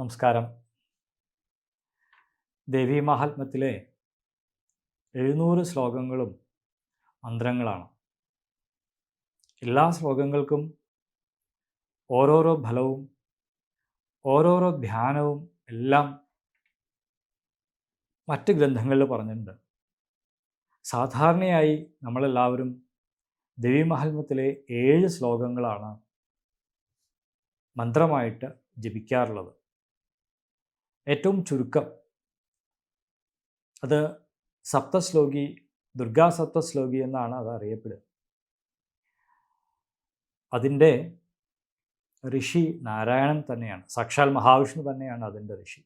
നമസ്കാരം. ദേവീ മഹാത്മ്യത്തിലെ എഴുന്നൂറ് ശ്ലോകങ്ങളും മന്ത്രങ്ങളാണ്. എല്ലാ ശ്ലോകങ്ങൾക്കും ഓരോരോ ഫലവും ഓരോരോ ധ്യാനവും എല്ലാം മറ്റ് ഗ്രന്ഥങ്ങളിൽ പറഞ്ഞിട്ടുണ്ട്. സാധാരണയായി നമ്മളെല്ലാവരും ദേവി മഹാത്മ്യത്തിലെ ഏഴ് ശ്ലോകങ്ങളാണ് മന്ത്രമായിട്ട് ജപിക്കാറുള്ളത്. ഏറ്റവും ചുരുക്കം. അത് സപ്തശ്ലോകി ദുർഗാ സപ്തശ്ലോകി എന്നാണ് അത് അറിയപ്പെടുക. അതിന്റെ ഋഷി നാരായണൻ തന്നെയാണ്. സാക്ഷാൽ മഹാവിഷ്ണു തന്നെയാണ് അതിന്റെ ഋഷി.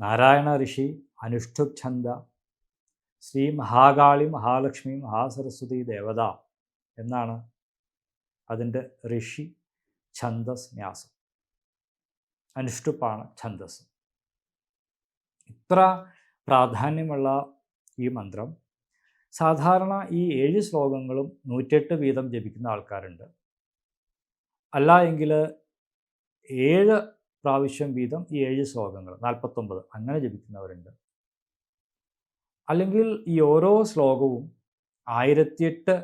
നാരായണ ഋഷി അനുഷ്ഠുപ് ഛന്ദ ശ്രീ മഹാകാളി മഹാലക്ഷ്മി മഹാസരസ്വതി ദേവത എന്നാണ് അതിന്റെ ഋഷി ഛന്ദസ് ന്യാസം അനുഷ്ടുപ്പാണ് ഛന്ദസ് ഇത്ര പ്രാധാന്യമുള്ള ഈ മന്ത്രം സാധാരണ ഈ ഏഴ് ശ്ലോകങ്ങളും നൂറ്റെട്ട് വീതം ജപിക്കുന്ന ആൾക്കാരുണ്ട്. അല്ല എങ്കിൽ ഏഴ് പ്രാവശ്യം വീതം ഈ ഏഴ് ശ്ലോകങ്ങൾ നാൽപ്പത്തൊമ്പത് അങ്ങനെ ജപിക്കുന്നവരുണ്ട്. അല്ലെങ്കിൽ ഈ ഓരോ ശ്ലോകവും ആയിരത്തിയെട്ട്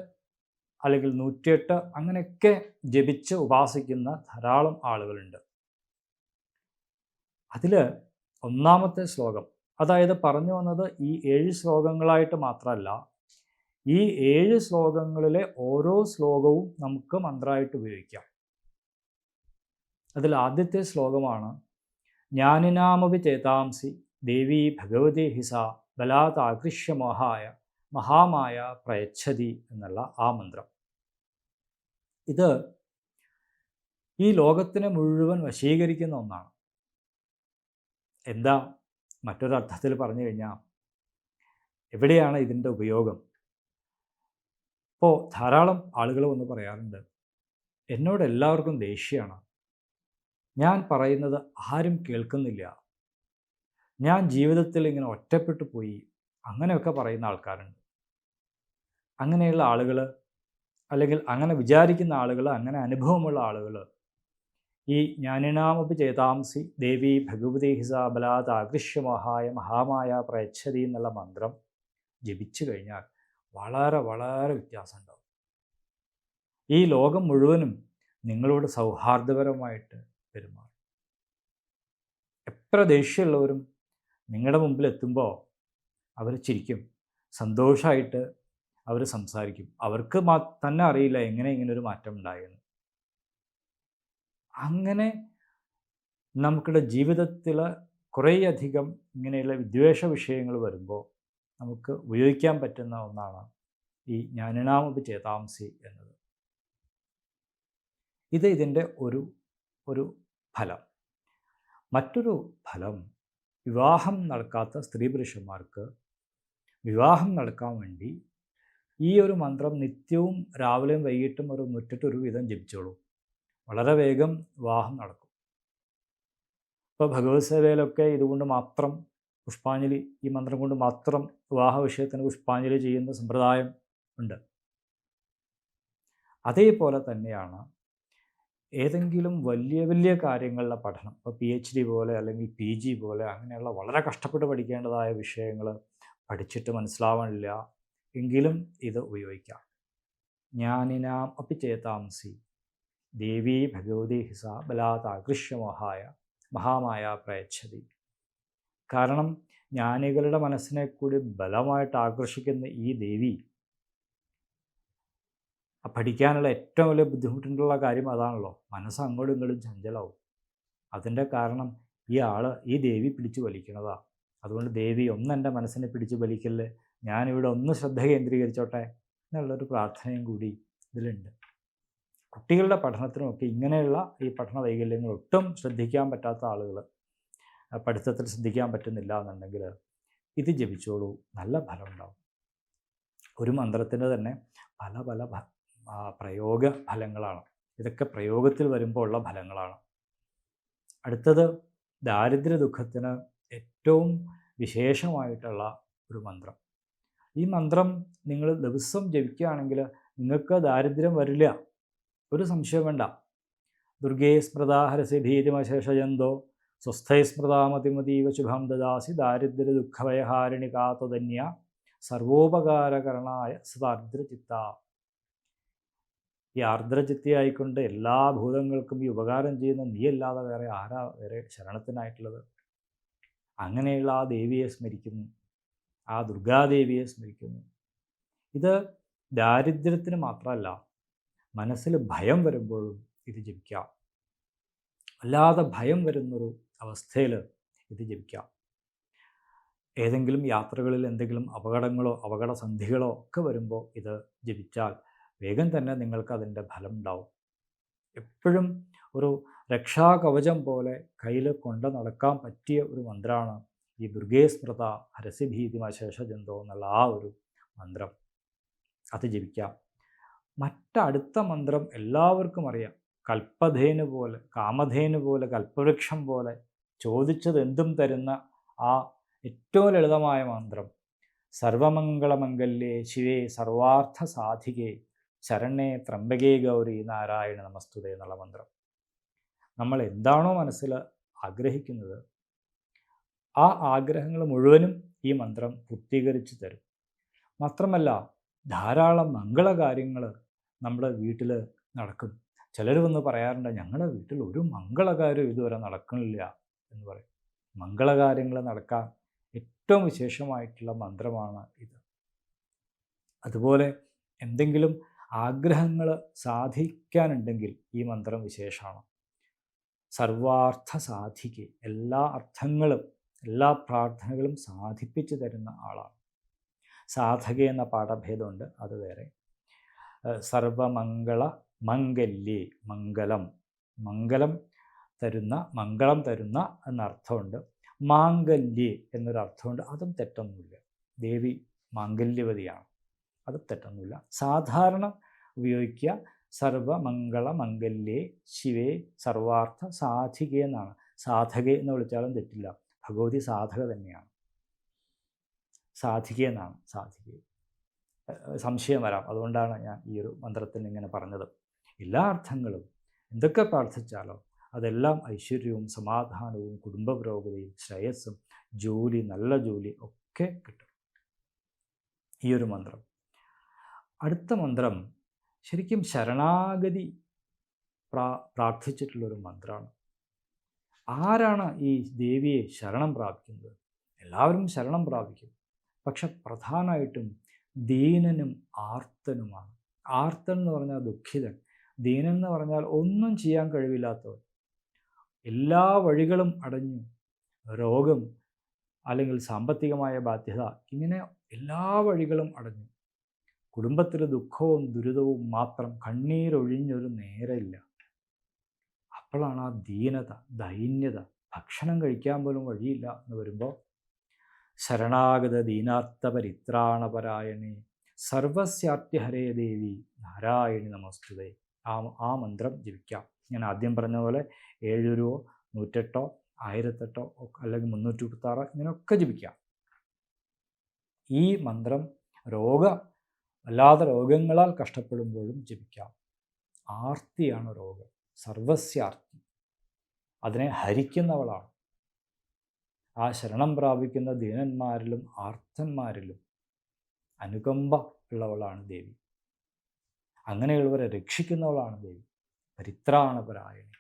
അല്ലെങ്കിൽ നൂറ്റിയെട്ട് അങ്ങനെയൊക്കെ ജപിച്ച് ഉപാസിക്കുന്ന ധാരാളം ആളുകളുണ്ട്. അതിൽ ഒന്നാമത്തെ ശ്ലോകം അതായത് പറഞ്ഞു വന്നത് ഈ ഏഴ് ശ്ലോകങ്ങളായിട്ട് മാത്രമല്ല ഈ ഏഴ് ശ്ലോകങ്ങളിലെ ഓരോ ശ്ലോകവും നമുക്ക് മന്ത്രമായിട്ട് ഉപയോഗിക്കാം. അതിൽ ആദ്യത്തെ ശ്ലോകമാണ് ജ്ഞാനിനാമവി ചേതാംസി ദേവി ഭഗവതി ഹിസ ബലാത് ആകൃഷ്യമോഹായ മഹാമായ പ്രയച്ഛതി എന്നുള്ള ആ മന്ത്രം. ഇത് ഈ ലോകത്തിനെ മുഴുവൻ വശീകരിക്കുന്ന ഒന്നാണ്. എന്താ മറ്റൊരർത്ഥത്തിൽ പറഞ്ഞു കഴിഞ്ഞാൽ എവിടെയാണ് ഇതിന്റെ ഉപയോഗം? ഇപ്പോൾ ധാരാളം ആളുകൾ വന്ന് പറയാറുണ്ട് എന്നോട് എല്ലാവർക്കും ദേഷ്യമാണ്. ഞാൻ പറയുന്നത് ആരും കേൾക്കുന്നില്ല. ഞാൻ ജീവിതത്തിൽ ഇങ്ങനെ ഒറ്റപ്പെട്ടു പോയി അങ്ങനെയൊക്കെ പറയുന്ന ആൾക്കാരുണ്ട്. അങ്ങനെയുള്ള ആളുകൾ അല്ലെങ്കിൽ അങ്ങനെ വിചാരിക്കുന്ന ആളുകൾ അങ്ങനെ അനുഭവമുള്ള ആളുകൾ ഈ ജ്ഞാനിനാമപി ചേതാംസി ദേവി ഭഗവതി ഹിസാബലാത് ആകൃഷ്യമഹായ മഹാമായ പ്രയച്ഛതി എന്നുള്ള മന്ത്രം ജപിച്ചു കഴിഞ്ഞാൽ വളരെ വളരെ വ്യത്യാസം ഉണ്ടാവും. ഈ ലോകം മുഴുവനും നിങ്ങളോട് സൗഹാർദ്ദപരമായിട്ട് പെരുമാറും. എത്ര ദേഷ്യമുള്ളവരും നിങ്ങളുടെ മുമ്പിൽ എത്തുമ്പോൾ അവർ ചിരിക്കും സന്തോഷമായിട്ട് അവർ സംസാരിക്കും. അവർക്ക് തന്നെ അറിയില്ല എങ്ങനെ ഇങ്ങനെ ഒരു മാറ്റം ഉണ്ടായെന്ന്. അങ്ങനെ നമുക്കുടെ ജീവിതത്തിൽ കുറേയധികം ഇങ്ങനെയുള്ള വിദ്വേഷ വിഷയങ്ങൾ വരുമ്പോൾ നമുക്ക് ഉപയോഗിക്കാൻ പറ്റുന്ന ഒന്നാണ് ഈ ജ്ഞാനിനാമപി ചേതാംസി എന്നത്. ഇത് ഇതിന്റെ ഒരു ഒരു ഫലം. മറ്റൊരു ഫലം വിവാഹം നടക്കാത്ത സ്ത്രീ പുരുഷന്മാർക്ക് വിവാഹം നടക്കാൻ വേണ്ടി ഈ ഒരു മന്ത്രം നിത്യവും രാവിലെയും വൈകിട്ടും ഒരു മുറ്റിട്ടൊരു വിധം ജപിച്ചോളൂ. വളരെ വേഗം വിവാഹം നടക്കും. ഇപ്പോൾ ഭഗവത് സേവയിലൊക്കെ ഇതുകൊണ്ട് മാത്രം പുഷ്പാഞ്ജലി ഈ മന്ത്രം കൊണ്ട് മാത്രം വിവാഹ വിഷയത്തിന് പുഷ്പാഞ്ജലി ചെയ്യുന്ന സമ്പ്രദായം ഉണ്ട്. അതേപോലെ തന്നെയാണ് ഏതെങ്കിലും വലിയ വലിയ കാര്യങ്ങളുടെ പഠനം ഇപ്പോൾ പി എച്ച് ഡി പോലെ അല്ലെങ്കിൽ പി ജി പോലെ അങ്ങനെയുള്ള വളരെ കഷ്ടപ്പെട്ട് പഠിക്കേണ്ടതായ വിഷയങ്ങൾ പഠിച്ചിട്ട് മനസ്സിലാവാനില്ല എങ്കിലും ഇത് ഉപയോഗിക്കാം. ജ്ഞാനിനാം അപ്പി ചേതാംസി ദേവി ഭഗവതി ഹിസ ബലാത് ആകൃഷ്യമഹായ മഹാമായ പ്രയച്ഛതി. കാരണം ജ്ഞാനികളുടെ മനസ്സിനെ കൂടി ബലമായിട്ട് ആകർഷിക്കുന്ന ഈ ദേവി പഠിക്കാനുള്ള ഏറ്റവും വലിയ ബുദ്ധിമുട്ടുള്ള കാര്യം അതാണല്ലോ. മനസ്സ് അങ്ങോട്ടും ഇങ്ങോട്ടും ചഞ്ചലാവും. അതിന്റെ കാരണം ഈ ആൾ ഈ ദേവി പിടിച്ചു വലിക്കണതാ അതുകൊണ്ട് ദേവി ഒന്ന് എന്റെ മനസ്സിനെ പിടിച്ചു വലിക്കല്ലേ ഞാനിവിടെ ഒന്ന് ശ്രദ്ധ കേന്ദ്രീകരിച്ചോട്ടെ എന്നുള്ളൊരു പ്രാർത്ഥനയും കൂടി ഇതിലുണ്ട്. കുട്ടികളുടെ പഠനത്തിനുമൊക്കെ ഇങ്ങനെയുള്ള ഈ പഠന വൈകല്യങ്ങൾ ഒട്ടും ശ്രദ്ധിക്കാൻ പറ്റാത്ത ആളുകൾ പഠിത്തത്തിൽ ശ്രദ്ധിക്കാൻ പറ്റുന്നില്ല എന്നുണ്ടെങ്കിൽ ഇത് ജപിച്ചോളൂ. നല്ല ഫലം ഉണ്ടാവും. ഒരു മന്ത്രത്തിന്റെ തന്നെ പല പല പ്രയോഗ ഫലങ്ങളാണ്. ഇതൊക്കെ പ്രയോഗത്തിൽ വരുമ്പോൾ ഉള്ള ഫലങ്ങളാണ്. അടുത്തത് ദാരിദ്ര്യ ദുഃഖത്തിന് ഏറ്റവും വിശേഷമായിട്ടുള്ള ഒരു മന്ത്രം. ഈ മന്ത്രം നിങ്ങൾ ദിവസം ജപിക്കുകയാണെങ്കിൽ നിങ്ങൾക്ക് ദാരിദ്ര്യം വരില്ല. ഒരു സംശയം വേണ്ട. ദുർഗേ സ്മൃതാ ഹരസി ഭീതിമശേഷജന്തോ സ്വസ്ഥൈ സ്മൃതാമതിമതീവ ശുഭം ദദാസി ദാരിദ്ര്യ ദുഃഖഭയഹാരിണി കാത്തതന്യ സർവോപകാരകരണായ സദാർദ്രചിത്ത. ഈ ആർദ്രചിത്തയായിക്കൊണ്ട് എല്ലാ ഭൂതങ്ങൾക്കും ഈ ഉപകാരം ചെയ്യുന്ന നീയല്ലാതെ വേറെ ആരാ വേറെ ശരണത്തിനായിട്ടുള്ളത്? അങ്ങനെയുള്ള ആ ദേവിയെ സ്മരിക്കുന്നു. ആ ദുർഗാദേവിയെ സ്മരിക്കുന്നു. ഇത് ദാരിദ്ര്യത്തിന് മാത്രമല്ല മനസ്സിൽ ഭയം വരുമ്പോഴും ഇത് ജപിക്കാം. അല്ലാതെ ഭയം വരുന്നൊരു അവസ്ഥയിൽ ഇത് ജപിക്കാം. ഏതെങ്കിലും യാത്രകളിൽ എന്തെങ്കിലും അപകടങ്ങളോ അപകടസന്ധികളോ ഒക്കെ വരുമ്പോൾ ഇത് ജപിച്ചാൽ വേഗം തന്നെ നിങ്ങൾക്ക് അതിന്റെ ഫലം ഉണ്ടാവും. എപ്പോഴും ഒരു രക്ഷാകവചം പോലെ കയ്യിൽ കൊണ്ട് നടക്കാൻ പറ്റിയ ഒരു മന്ത്രമാണ് ഈ ദുർഗേ സ്മൃത ഹരസിഭീതിമശേഷ ജന്തോ എന്നുള്ള ആ ഒരു മന്ത്രം. അത് ജപിക്കാം. മറ്റടുത്ത മന്ത്രം എല്ലാവർക്കും അറിയാം. കൽപ്പധേനു പോലെ കാമധേനു പോലെ കൽപ്പവൃക്ഷം പോലെ ചോദിച്ചത് എന്തും തരുന്ന ആ ഏറ്റവും ലളിതമായ മന്ത്രം. സർവമംഗളമംഗല്യേ ശിവേ സർവാർത്ഥ സാധികേ ശരണേ ത്രംബകേ ഗൗരി നാരായണ നമസ്തുതേ എന്നുള്ള മന്ത്രം. നമ്മൾ എന്താണോ മനസ്സിൽ ആഗ്രഹിക്കുന്നത് ആ ആഗ്രഹങ്ങൾ മുഴുവനും ഈ മന്ത്രം പൂർത്തീകരിച്ച് തരും. മാത്രമല്ല ധാരാളം മംഗളകാര്യങ്ങൾ നമ്മുടെ വീട്ടിൽ നടക്കും. ചിലർ വന്ന് പറയാറുണ്ട് ഞങ്ങളുടെ വീട്ടിൽ ഒരു മംഗളകാര്യം ഇതുവരെ നടക്കണില്ല എന്ന് പറയും. മംഗളകാര്യങ്ങൾ നടക്കാൻ ഏറ്റവും വിശേഷമായിട്ടുള്ള മന്ത്രമാണ് ഇത്. അതുപോലെ എന്തെങ്കിലും ആഗ്രഹങ്ങൾ സാധിക്കാനുണ്ടെങ്കിൽ ഈ മന്ത്രം വിശേഷമാണ്. സർവാർത്ഥ സാധിക്ക് എല്ലാ അർത്ഥങ്ങളും എല്ലാ പ്രാർത്ഥനകളും സാധിപ്പിച്ചു തരുന്ന ആളാണ്. സാധക എന്ന പാഠഭേദമുണ്ട് അത് വേറെ. സർവമംഗള മംഗല്യേ മംഗളം മംഗളം തരുന്ന മംഗളം തരുന്ന എന്നർത്ഥമുണ്ട്. മാംഗല്യേ എന്നൊരർത്ഥമുണ്ട്. അതും തെറ്റൊന്നുമില്ല. ദേവി മാംഗല്യവതിയാണ്. അത് തെറ്റൊന്നുമില്ല. സാധാരണ ഉപയോഗിക്കുക സർവമംഗള മംഗല്യേ ശിവേ സർവാർത്ഥ സാധികേ എന്നാണ്. സാധക എന്ന് വിളിച്ചാലും തെറ്റില്ല. ഭഗവതി സാധക തന്നെയാണ്. സാധികേ എന്നാണ്. സാധിക. സംശയം വരാം. അതുകൊണ്ടാണ് ഞാൻ ഈ ഒരു മന്ത്രത്തിൽ ഇങ്ങനെ പറഞ്ഞത്. എല്ലാ അർത്ഥങ്ങളും എന്തൊക്കെ പ്രാർത്ഥിച്ചാലോ അതെല്ലാം ഐശ്വര്യവും സമാധാനവും കുടുംബ പുരോഗതിയും ശ്രേയസ്സും ജോലി നല്ല ജോലി ഒക്കെ കിട്ടും. ഈ ഒരു മന്ത്രം. അടുത്ത മന്ത്രം ശരിക്കും ശരണാഗതി പ്രാ പ്രാർത്ഥിച്ചിട്ടുള്ളൊരു മന്ത്രമാണ് ആരാണ് ഈ ദേവിയെ ശരണം പ്രാപിക്കുന്നത്? എല്ലാവരും ശരണം പ്രാപിക്കും. പക്ഷെ പ്രധാനമായിട്ടും ദീനനും ആർത്തനുമാണ്. ആർത്തൻ എന്ന് പറഞ്ഞാൽ ദുഃഖിതൻ. ദീനൻ എന്ന് പറഞ്ഞാൽ ഒന്നും ചെയ്യാൻ കഴിവില്ലാത്തവൻ. എല്ലാ വഴികളും അടഞ്ഞു. രോഗം അല്ലെങ്കിൽ സാമ്പത്തികമായ ബാധ്യത ഇങ്ങനെ എല്ലാ വഴികളും അടഞ്ഞു. കുടുംബത്തിൽ ദുഃഖവും ദുരിതവും മാത്രം കണ്ണീരൊഴിഞ്ഞൊരു നേരമില്ല. അപ്പോഴാണ് ആ ദീനത ദൈന്യത ഭക്ഷണം കഴിക്കാൻ പോലും വഴിയില്ല എന്ന് വരുമ്പോൾ ശരണാഗത ദീനാർത്ഥ പരിത്രാണപരായണേ സർവസ്യാത്യഹരേ ദേവി നാരായണി നമസ്തുതേ. ആ ആ മന്ത്രം ജപിക്കാം. ഞാൻ ആദ്യം പറഞ്ഞ പോലെ ഏഴ് നൂറ്റെട്ടോ ആയിരത്തെട്ടോ അല്ലെങ്കിൽ മുന്നൂറ്റി മുപ്പത്താറ് ഇങ്ങനെയൊക്കെ ജപിക്കാം. ഈ മന്ത്രം രോഗ അല്ലാതെ രോഗങ്ങളാൽ കഷ്ടപ്പെടുമ്പോഴും ജപിക്കാം. ആർത്തിയാണ് രോഗം. സർവസ്യാർത്തി. അതിനെ ഹരിക്കുന്നവളാണ്. ആ ശരണം പ്രാപിക്കുന്ന ദീനന്മാരിലും ആർത്തന്മാരിലും അനുകമ്പ ഉള്ളവളാണ് ദേവി. അങ്ങനെയുള്ളവരെ രക്ഷിക്കുന്നവളാണ് ദേവി. പരിത്രാണപരായണി.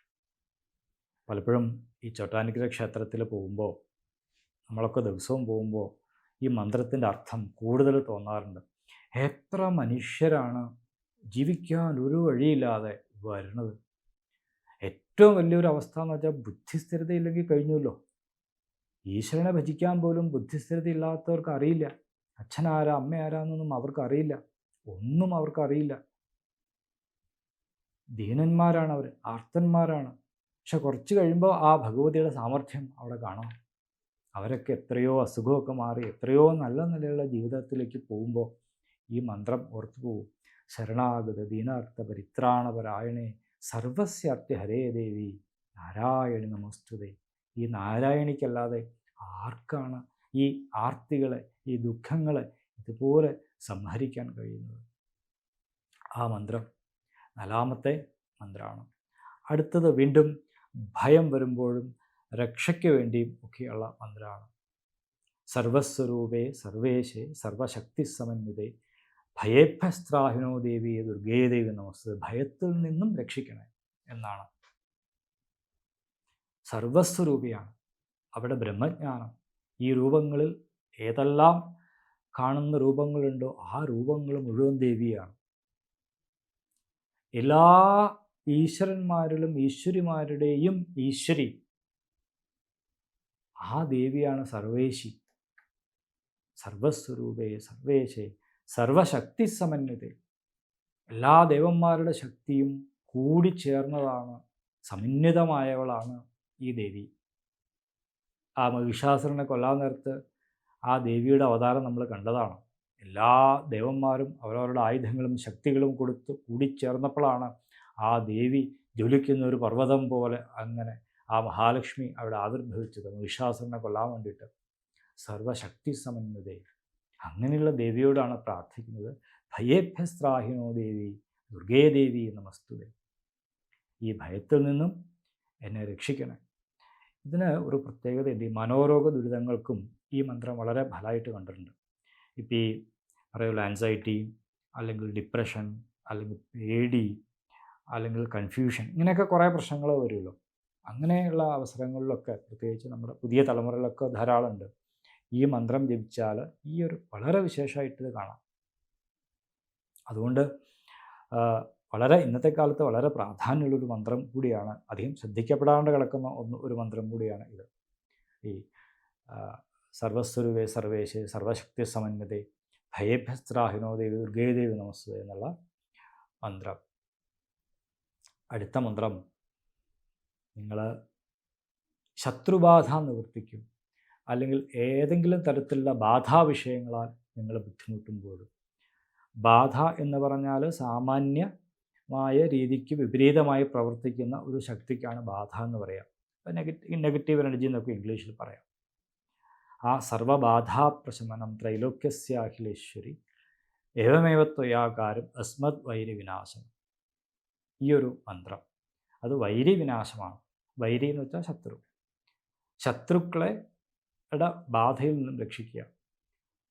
പലപ്പോഴും ഈ ചോട്ടാനിക്കര ക്ഷേത്രത്തിൽ പോകുമ്പോൾ നമ്മളൊക്കെ ദിവസവും പോകുമ്പോൾ ഈ മന്ത്രത്തിന്റെ അർത്ഥം കൂടുതൽ തോന്നാറുണ്ട്. എത്ര മനുഷ്യരാണ് ജീവിക്കാൻ ഒരു വഴിയില്ലാതെ വരുന്നത്? ഏറ്റവും വലിയൊരു അവസ്ഥ എന്ന് വെച്ചാൽ ബുദ്ധിസ്ഥിരതയില്ലെങ്കിൽ കഴിഞ്ഞല്ലോ ഈശ്വരനെ ഭജിക്കാൻ പോലും ബുദ്ധിസ്ഥിരത ഇല്ലാത്തവർക്ക് അറിയില്ല. അച്ഛനാരാ അമ്മ ആരാന്നൊന്നും അവർക്ക് അറിയില്ല. ഒന്നും അവർക്ക് അറിയില്ല. ദീനന്മാരാണ് അവർ ആർത്തന്മാരാണ്. പക്ഷെ കുറച്ച് കഴിയുമ്പോൾ ആ ഭഗവതിയുടെ സാമർഥ്യം അവിടെ കാണാം. അവരൊക്കെ എത്രയോ അസുഖമൊക്കെ മാറി എത്രയോ നല്ല നിലയുള്ള ജീവിതത്തിലേക്ക് പോകുമ്പോൾ ഈ മന്ത്രം ഓർത്തു പോകും ശരണാഗത ദീനാർത്ഥ പരിത്രാണപരായണേ സർവസ്യാർത്ഥ ഹരേ ദേവി നാരായണി നമസ്തുതേ. ഈ നാരായണിക്കല്ലാതെ ആർക്കാണ് ഈ ആർത്തികളെ ഈ ദുഃഖങ്ങളെ ഇതുപോലെ സംഹരിക്കാൻ കഴിയുന്നത്? ആ മന്ത്രം നാലാമത്തെ മന്ത്രമാണ് അടുത്തത് വീണ്ടും ഭയം വരുമ്പോഴും രക്ഷയ്ക്ക് വേണ്ടിയും ഒക്കെയുള്ള മന്ത്രമാണ് സർവസ്വരൂപേ സർവേശേ സർവശക്തി സമന്വിതേ ഭയേഭ്യസ്ത്രാഹിനോ ദേവിയെ ദുർഗേ ദേവി നമസ്തേ. ഭയത്തിൽ നിന്നും രക്ഷിക്കണേ എന്നാണ്. സർവസ്വരൂപിയാണ്. അവിടെ ബ്രഹ്മജ്ഞാനം. ഈ രൂപങ്ങളിൽ ഏതെല്ലാം കാണുന്ന രൂപങ്ങളുണ്ടോ ആ രൂപങ്ങൾ മുഴുവൻ ദേവിയാണ്. എല്ലാ ഈശ്വരന്മാരിലും ഈശ്വരിമാരുടെയും ഈശ്വരി ആ ദേവിയാണ് സർവേശി. സർവസ്വരൂപേ സർവേശേ സർവശക്തി സമന്വിത. എല്ലാ ദേവന്മാരുടെ ശക്തിയും കൂടി ചേർന്നതാണ് സമന്വിതമായവളാണ് ഈ ദേവി. ആ മഹിഷാസുരനെ കൊല്ലാൻ നേരത്ത് ആ ദേവിയുടെ അവതാരം നമ്മൾ കണ്ടതാണ്. എല്ലാ ദേവന്മാരും അവരവരുടെ ആയുധങ്ങളും ശക്തികളും കൊടുത്ത് കൂടിച്ചേർന്നപ്പോഴാണ് ആ ദേവി ജ്വലിക്കുന്ന ഒരു പർവതം പോലെ അങ്ങനെ ആ മഹാലക്ഷ്മി അവിടെ ആവിർഭവിച്ചത് മഹിഷാസുരനെ കൊല്ലാൻ വേണ്ടിയിട്ട്. സർവശക്തി സമന്വതേ. അങ്ങനെയുള്ള ദേവിയോടാണ് പ്രാർത്ഥിക്കുന്നത്. ഭയേഭ്യസ്ത്രാഹിനോ ദേവി ദുർഗേ ദേവി നമസ്തുതേ. ഈ ഭയത്തിൽ നിന്നും എന്നെ രക്ഷിക്കണേ. ഇതിന് ഒരു പ്രത്യേകതയുണ്ട്. ഈ മനോരോഗ ദുരിതങ്ങൾക്കും ഈ മന്ത്രം വളരെ ഫലമായിട്ട് കണ്ടിട്ടുണ്ട്. ഇപ്പം ഈ പറയുമല്ലോ ആൻസൈറ്റി അല്ലെങ്കിൽ ഡിപ്രഷൻ അല്ലെങ്കിൽ പേടി അല്ലെങ്കിൽ കൺഫ്യൂഷൻ ഇങ്ങനെയൊക്കെ കുറേ പ്രശ്നങ്ങൾ വരുമല്ലോ. അങ്ങനെയുള്ള അവസരങ്ങളിലൊക്കെ പ്രത്യേകിച്ച് നമ്മുടെ പുതിയ തലമുറയിലൊക്കെ ധാരാളമുണ്ട്. ഈ മന്ത്രം ജപിച്ചാൽ ഈ ഒരു വളരെ വിശേഷമായിട്ട് കാണാം. അതുകൊണ്ട് വളരെ ഇന്നത്തെ കാലത്ത് വളരെ പ്രാധാന്യമുള്ളൊരു മന്ത്രം കൂടിയാണ്. അധികം ശ്രദ്ധിക്കപ്പെടാണ്ട് കിടക്കുന്ന ഒന്ന് ഒരു മന്ത്രം കൂടിയാണ് ഇത്. ഈ സർവസ്വരൂപേ സർവേശേ സർവശക്തി സമന്വതേ ഭയേഭ്യസ്ത്രാഹിനോ ദേവി ദുർഗേദേവി നമസ്തേ എന്നുള്ള മന്ത്രം. അടുത്ത മന്ത്രം നിങ്ങൾ ശത്രുബാധ നിവർത്തിക്കും. അല്ലെങ്കിൽ ഏതെങ്കിലും തരത്തിലുള്ള ബാധാ വിഷയങ്ങളാൽ നിങ്ങൾ ബുദ്ധിമുട്ടുമ്പോഴും. ബാധ എന്ന് പറഞ്ഞാൽ സാമാന്യമായ രീതിക്ക് വിപരീതമായി പ്രവർത്തിക്കുന്ന ഒരു ശക്തിക്കാണ് ബാധ എന്ന് പറയാം. നെഗറ്റീവ് നെഗറ്റീവ് എനർജി എന്നൊക്കെ ഇംഗ്ലീഷിൽ പറയാം. ആ സർവബാധാപ്രശമനം ത്രൈലോക്യസ്യാഖിലേശ്വരി ഏവമേവ ത്വയാകാരം അസ്മത് വൈര്യവിനാശം. ഈ ഒരു മന്ത്രം. അത് വൈരിവിനാശമാണ് വൈരി എന്ന് വെച്ചാൽ ശത്രു. ശത്രുക്കളെ ബാധയിൽ നിന്നും രക്ഷിക്കുക.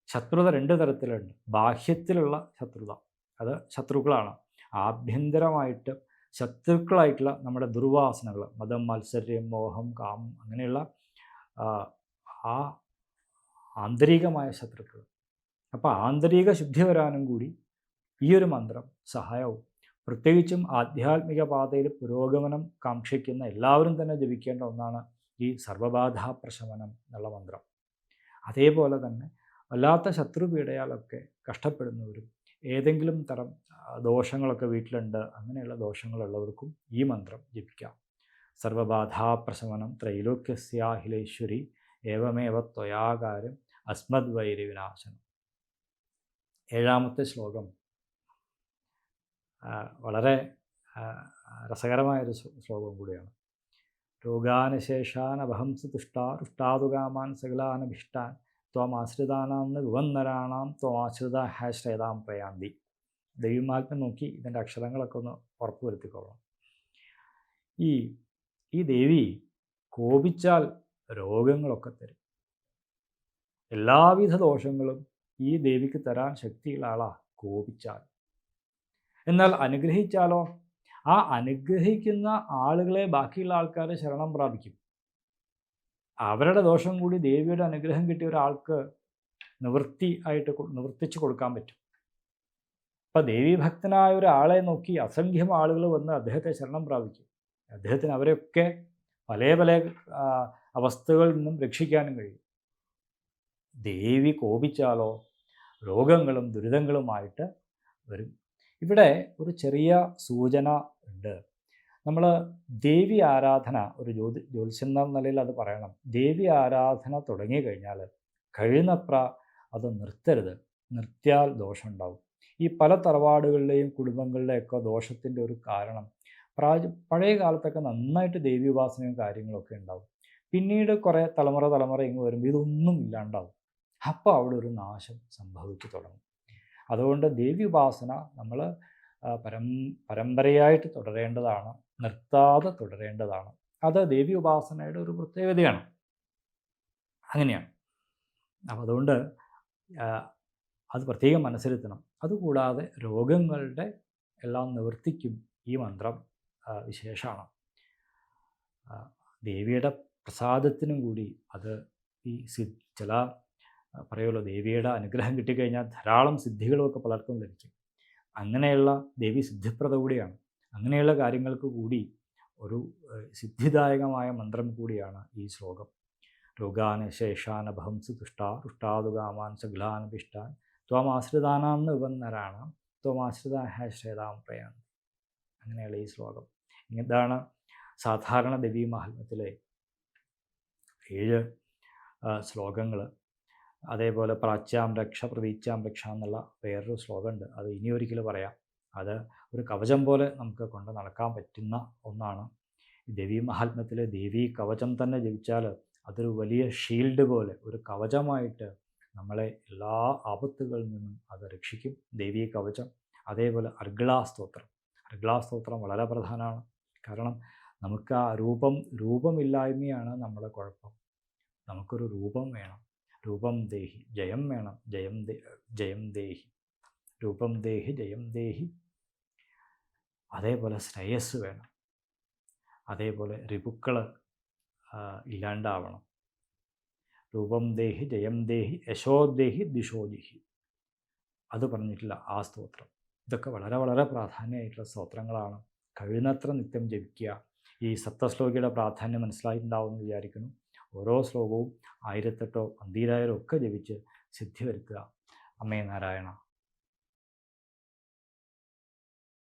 ശത്രുത രണ്ട് തരത്തിലുണ്ട്. ബാഹ്യത്തിലുള്ള ശത്രുത. അത് ശത്രുക്കളാണ്. ആഭ്യന്തരമായിട്ട് ശത്രുക്കളായിട്ടുള്ള നമ്മുടെ ദുർവാസനകൾ മതം മത്സര്യം മോഹം കാമം അങ്ങനെയുള്ള ആ ആന്തരികമായ ശത്രുക്കൾ. അപ്പോൾ ആന്തരിക ശുദ്ധി വരാനും കൂടി ഈ ഒരു മന്ത്രം സഹായവും. പ്രത്യേകിച്ചും ആധ്യാത്മിക പാതയിൽ പുരോഗമനം കാക്ഷിക്കുന്ന എല്ലാവരും തന്നെ ജപിക്കേണ്ട ഒന്നാണ് ഈ സർവബാധാ പ്രശമനം എന്നുള്ള മന്ത്രം. അതേപോലെ തന്നെ വല്ലാത്ത ശത്രുപീഡയാലൊക്കെ കഷ്ടപ്പെടുന്നവരും ഏതെങ്കിലും തരം ദോഷങ്ങളൊക്കെ വീട്ടിലുണ്ട് അങ്ങനെയുള്ള ദോഷങ്ങളുള്ളവർക്കും ഈ മന്ത്രം ജപിക്കാം. സർവബാധാപ്രശമനം ത്രൈലോക്യസ്യാഹിലേശ്വരി ഏവമേവ ത്വയാകാരം അസ്മദ് ഏഴാമത്തെ ശ്ലോകം. വളരെ രസകരമായൊരു ശ്ലോകം കൂടിയാണ്. രോഗാനശേഷാൻ അഭംസ തുഷ്ടാ സകലാനഭിഷ്ടാൻ ത്വമാശ്രിതാനാം വിവന്നരാണാം ത്വമാശ്രിത ഹാശ്രേതാം പ്രയാന്തി. ദൈവമാത്മം നോക്കി ഇതിന്റെ അക്ഷരങ്ങളൊക്കെ ഒന്ന് ഉറപ്പ് വരുത്തിക്കൊള്ളണം ഈ ഈ ദേവി കോപിച്ചാൽ രോഗങ്ങളൊക്കെ തരും. എല്ലാവിധ ദോഷങ്ങളും ഈ ദേവിക്ക് തരാൻ ശക്തിയുള്ള ആളാ കോപിച്ചാൽ. എന്നാൽ അനുഗ്രഹിച്ചാലോ? ആ അനുഗ്രഹിക്കുന്ന ആളുകളെ ബാക്കിയുള്ള ആൾക്കാർ ശരണം പ്രാപിക്കും. അവരുടെ ദോഷം കൂടി ദേവിയുടെ അനുഗ്രഹം കിട്ടിയ ഒരാൾക്ക് നിവൃത്തി ആയിട്ട് നിവർത്തിച്ചു കൊടുക്കാൻ പറ്റും. അപ്പം ദേവീഭക്തനായ ഒരാളെ നോക്കി അസംഖ്യം ആളുകൾ വന്ന് അദ്ദേഹത്തെ ശരണം പ്രാപിക്കും. അദ്ദേഹത്തിന് അവരെയൊക്കെ പല പല അവസ്ഥകളിൽ നിന്നും രക്ഷിക്കാനും കഴിയും. ദേവി കോപിച്ചാലോ രോഗങ്ങളും ദുരിതങ്ങളുമായിട്ട് വരും. ഇവിടെ ഒരു ചെറിയ സൂചന ഉണ്ട്. നമ്മൾ ദേവി ആരാധന ഒരു ജ്യോതി ജ്യോത്സ്യം എന്ന നിലയിൽ അത് പറയണം. ദേവി ആരാധന തുടങ്ങി കഴിഞ്ഞാൽ കഴിയുന്നത്ര അത് നിർത്തരുത്. നിർത്തിയാൽ ദോഷമുണ്ടാവും ഈ പല തറവാടുകളിലെയും കുടുംബങ്ങളിലെയൊക്കെ ദോഷത്തിന്റെ ഒരു കാരണം. പ്രാച പഴയ കാലത്തൊക്കെ നന്നായിട്ട് ദേവി ഉപാസനയും കാര്യങ്ങളൊക്കെ ഉണ്ടാവും. പിന്നീട് കുറേ തലമുറ തലമുറ ഇങ്ങ് വരുമ്പോൾ ഇതൊന്നും ഇല്ലാണ്ടാവും. അപ്പോൾ അവിടെ ഒരു നാശം സംഭവിച്ചു തുടങ്ങും. അതുകൊണ്ട് ദേവി ഉപാസന നമ്മൾ പരം പരമ്പരയായിട്ട് തുടരേണ്ടതാണ്. നിർത്താതെ തുടരേണ്ടതാണ്. അത് ദേവി ഉപാസനയുടെ ഒരു പ്രത്യേകതയാണ്. അങ്ങനെയാണ്. അപ്പം അതുകൊണ്ട് അത് പ്രത്യേകം മനസ്സിലെത്തണം അതുകൂടാതെ രോഗങ്ങളുടെ എല്ലാം നിവർത്തിക്കും ഈ മന്ത്രം വിശേഷമാണ് ദേവിയുടെ പ്രസാദത്തിനും കൂടി അത് ഈ സി ചില പറയുമല്ലോ ദേവിയുടെ അനുഗ്രഹം കിട്ടിക്കഴിഞ്ഞാൽ ധാരാളം സിദ്ധികളുമൊക്കെ പലർക്കും ലഭിക്കും. അങ്ങനെയുള്ള ദേവി സിദ്ധിപ്രദ കൂടിയാണ്. അങ്ങനെയുള്ള കാര്യങ്ങൾക്ക് കൂടി ഒരു സിദ്ധിദായകമായ മന്ത്രം കൂടിയാണ് ഈ ശ്ലോകം. രോഗാന ശേഷാന ഭംസി തുഷ്ടാ തുഷ്ടാതുകാമാൻ പിഷ്ടാൻ ത്വമാശ്രിതാനാം നിബന്ധരാണ് ത്വമാശ്രിതാശ്രേതാം പ്രയാന്തി അങ്ങനെയുള്ള ഈ ശ്ലോകം. ഇതാണ് സാധാരണ ദേവീ മഹാത്മ്യത്തിലെ ഏഴ് ശ്ലോകങ്ങൾ അതേപോലെ പ്രാച്യാം രക്ഷ പ്രതീച്ചാം രക്ഷ എന്നുള്ള വേറൊരു ശ്ലോകമുണ്ട്. അത് ഇനി ഒരിക്കൽ പറയാം. അത് ഒരു കവചം പോലെ നമുക്ക് കൊണ്ട് നടക്കാൻ പറ്റുന്ന ഒന്നാണ്. ദേവീ മഹാത്മ്യത്തിലെ ദേവീ കവചം തന്നെ ജപിച്ചാൽ അതൊരു വലിയ ഷീൽഡ് പോലെ ഒരു കവചമായിട്ട് നമ്മളെ എല്ലാ ആപത്തുകളിൽ നിന്നും അത് രക്ഷിക്കും. ദേവീ കവചം അതേപോലെ അർഗളാ സ്തോത്രം. അർഗളാ സ്തോത്രം വളരെ പ്രധാനമാണ്. കാരണം നമുക്ക് ആ രൂപം രൂപമില്ലായ്മയാണ് നമ്മുടെ കുഴപ്പം. നമുക്കൊരു രൂപം വേണം. രൂപം ദേഹി ജയം വേണം. ജയം ജയം ദേഹി. രൂപം ദേഹി ജയം ദേഹി. അതേപോലെ ശ്രേയസ് വേണം. അതേപോലെ ഋപുക്കൾ ഇല്ലാണ്ടാവണം. രൂപം ദേഹി ജയം ദേഹി യശോദേഹി ദിശോദിഹി അത് പറഞ്ഞിട്ടുള്ള ആ സ്തോത്രം. ഇതൊക്കെ വളരെ വളരെ പ്രാധാന്യമായിട്ടുള്ള സ്തോത്രങ്ങളാണ്. കഴിയുന്നത്ര നിത്യം ജപിക്കുക. ഈ സപ്തശ്ലോകിയുടെ പ്രാധാന്യം മനസ്സിലായിട്ടുണ്ടാവും എന്ന് വിചാരിക്കുന്നു. ഓരോ ശ്ലോകവും ആയിരത്തെട്ടോ പന്തീരായിരം ഒക്കെ ജപിച്ച് സിദ്ധി വരുത്തുക. അമ്മേ നാരായണ